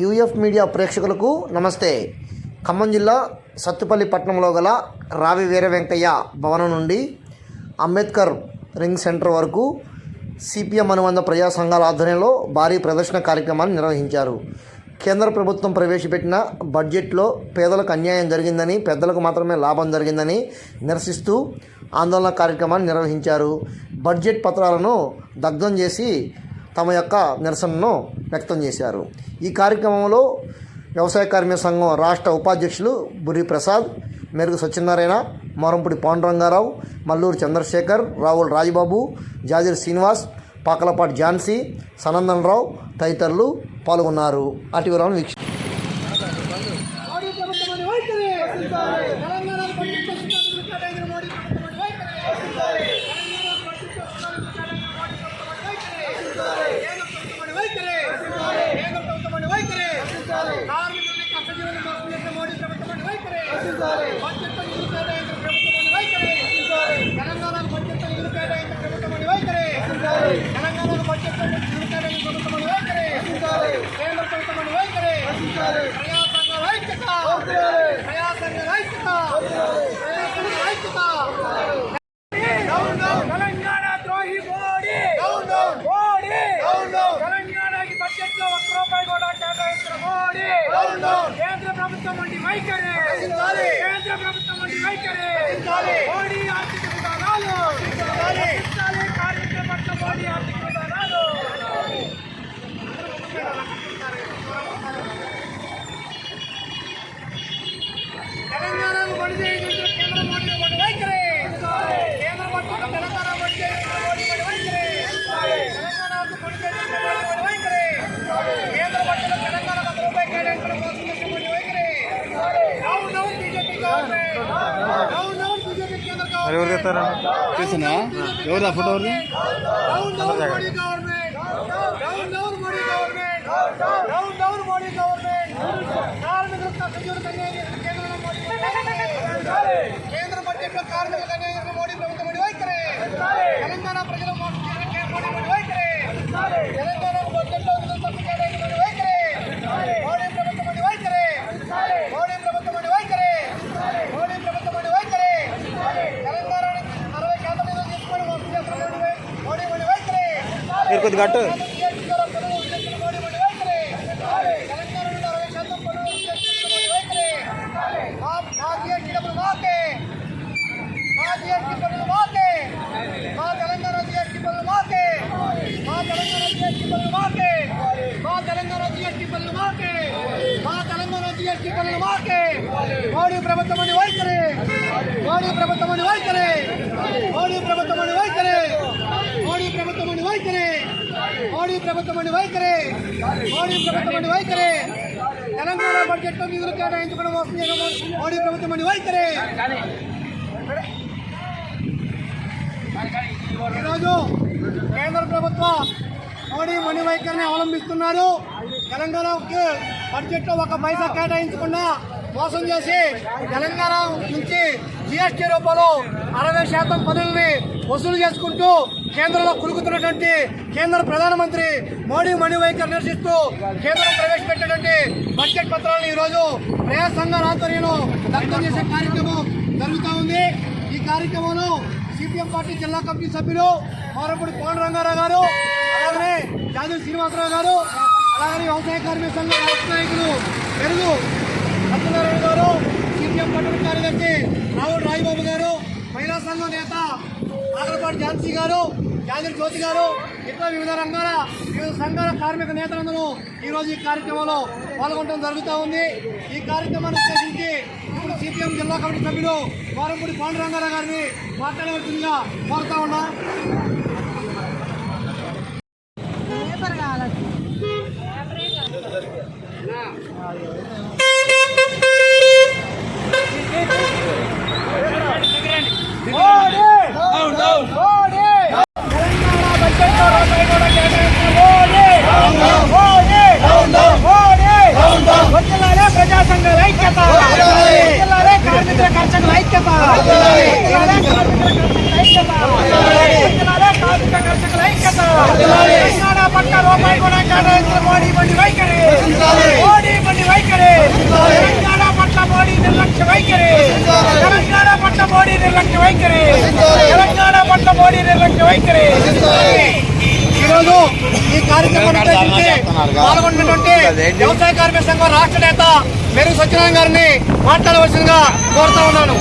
UF media ప్రేక్షకులకు నమస్తే. ఖమ్మం జిల్లా సత్తుపల్లి పట్టణంలో గల రావి వీర వెంకయ్య భవనం నుండి అంబేద్కర్ రింగ్ సెంటర్ వరకు సిపిఎం అనుబంధ ప్రజా సంఘాల ఆధ్వర్యంలో భారీ ప్రదర్శన కార్యక్రమాన్ని నిర్వహించారు. కేంద్ర ప్రభుత్వం ప్రవేశపెట్టిన బడ్జెట్లో పేదలకు అన్యాయం జరిగిందని పెద్దలకు మాత్రమే లాభం జరిగిందని నిరసిస్తూ ఆందోళన కార్యక్రమాన్ని నిర్వహించారు. బడ్జెట్ పత్రాలను దగ్ధం చేసి తమ యొక్క నిరసనను వ్యక్తం చేశారు. ఈ కార్యక్రమంలో వ్యవసాయ కార్మిక సంఘం రాష్ట్ర ఉపాధ్యక్షులు బుర్రి ప్రసాద్ మెరుగు సత్యనారాయణ మోరంపుడి పాండురంగారావు మల్లూరు చంద్రశేఖర్ రావుల్ రాజబాబు జాజిర్ శ్రీనివాస్ పాకలపాటి ఝాన్సీ సనందనరావు తదితరులు పాల్గొన్నారు. అటు వివరాలను వీక్ష మోడీ ప్రభుత్వం వైఖరి తెలంగాణ బడ్జెట్ కేటాయించిన మోడీ ప్రభుత్వం వైఖరి తెలంగాణ బడ్జెట్ కేంద్ర ప్రభుత్వం వైఖరి కేంద్ర ప్రభుత్వం వైఖరి కార్మికుల్ని కష్టజీవులను మోసం చేసిన మోడీ ప్రభుత్వం వైఖరి బడ్జెట్ నిధులు కేటాయించిన ప్రభుత్వం వైఖరి తెలంగాణ బడ్జెట్ నిధులు కేటాయించిన ప్రభుత్వం వైఖరి తెలంగాణ బడ్జెట్ నిధులు కేటాయించిన ప్రభుత్వం వైఖరి కేంద్ర ప్రభుత్వం వైఖరి ప్రజా సంఘాల ఐక్యత ప్రజా సంఘాల ఐక్యత ప్రజా సంఘాల ఐక్యత డౌన్ డౌన్ తెలంగాణ ద్రోహి Modi down down Modi down down తెలంగాణకి బడ్జెట్లో ఒక్క రూపాయి కూడా కేటాయించిన మోడీ డౌన్ డౌన్ కేంద్ర ప్రభుత్వం గవర్నమెంట్ చూసినా ఎవరు ఆ ఫోటో ఎవరిది మీరు కొద్దిగా అట్టు మోడీ ప్రభుత్వం అని వైఖరి. మోడీ ప్రభుత్వం అని వైఖరి. మోడీ ప్రభుత్వం అని వైఖరి. మోడీ ప్రభుత్వం వైఖరి. మోడీ ప్రభుత్వం వైఖరి. మోడీ ప్రభుత్వం వైఖరి. తెలంగాణ బడ్జెట్లో నిధులు కేటాయించుకోవడం వస్తుంది మోడీ ప్రభుత్వం వైఖరి. ఈరోజు కేంద్ర ప్రభుత్వం మోడీ మణి వైఖరిని అవలంబిస్తున్నారు. తెలంగాణకి బడ్జెట్లో ఒక పైసా కేటాయించకుండా మోసం చేసి తెలంగాణ జిఎస్టీ రూపంలో అరవై శాతం పనుల్ని వసూలు చేసుకుంటూ కేంద్రంలో కులుకుతున్నటువంటి కేంద్ర ప్రధానమంత్రి మోడీ మణి వైఖరి నిరసిస్తూ కేంద్రం ప్రవేశపెట్టినటువంటి బడ్జెట్ పత్రాలను ఈరోజు ప్రజా సంఘాల ఆధ్వర్యంలో దగ్ధం చేసే కార్యక్రమం జరుగుతూ ఉంది. ఈ కార్యక్రమంలో సిపిఎం పార్టీ జిల్లా కమిటీ సభ్యులు మారపూడి కోన రంగారావు గారు అలాగనే జాదవ్ శ్రీనివాసరావు గారు అలాగనే వ్యవసాయ కార్మిక సంఘం రాష్ట్ర నాయకులు పెరుగు సత్యనారాయణ గారు సిపిఎం పట్టణ కార్యదర్శి రావుల్ రాయబాబు గారు మహిళా సంఘం నేత ఆగలపాటి ఝాన్సీ గారు యాదవ్ జ్యోతి గారు ఇతర వివిధ రంగాల వివిధ సంఘాల కార్మిక నేతలందరూ ఈ రోజు ఈ కార్యక్రమంలో పాల్గొనడం జరుగుతూ ఉంది. ఈ కార్యక్రమాన్ని ఉద్దేశించి ఇప్పుడు సిపిఎం జిల్లా కమిటీ సభ్యులు వారంపూడి పాండురంగారావు గారిని మాట్లాడవలసిందిగా కోరుతా ఉన్నా. పేపర్ కావాలి తెలంగాణ బడ్జెట్లో రూపాయి కూడా కేటాయించిన మోడీ! మోడీ! మోడీ! వర్ధిల్లాలే ప్రజా సంఘాల ఐక్యత వర్ధిల్లాలే కార్మికుల కర్షకుల ఐక్యత వర్ధిల్లాలే కార్మికుల కర్షకుల ఐక్యత వర్ధిల్లాలే కార్మిక కర్షకుల ఐక్యత తెలంగాణ పట్ల రూపాయి కూడా కేటాయించిన మోడీ బండి వైఖరి మోడీ బండి వైఖరి తెలంగాణ పట్ల మోడీ నిర్లక్ష్య వైఖరి తెలంగాణ పట్ల మోడీ నిర్లక్ష్య వైఖరి. తెలంగాణ పట్ల మోడీ నిర్లక్ష్య వైఖరి. ఈరోజు ఈ కార్యక్రమం ఉద్దేశించి పాల్గొన్నటువంటి వ్యవసాయ కార్మిక సంఘం రాష్ట్ర నేత మెరుగు సత్యనారాయణ గారిని మాట్లాడవలసిందిగా కోరుతా ఉన్నాను.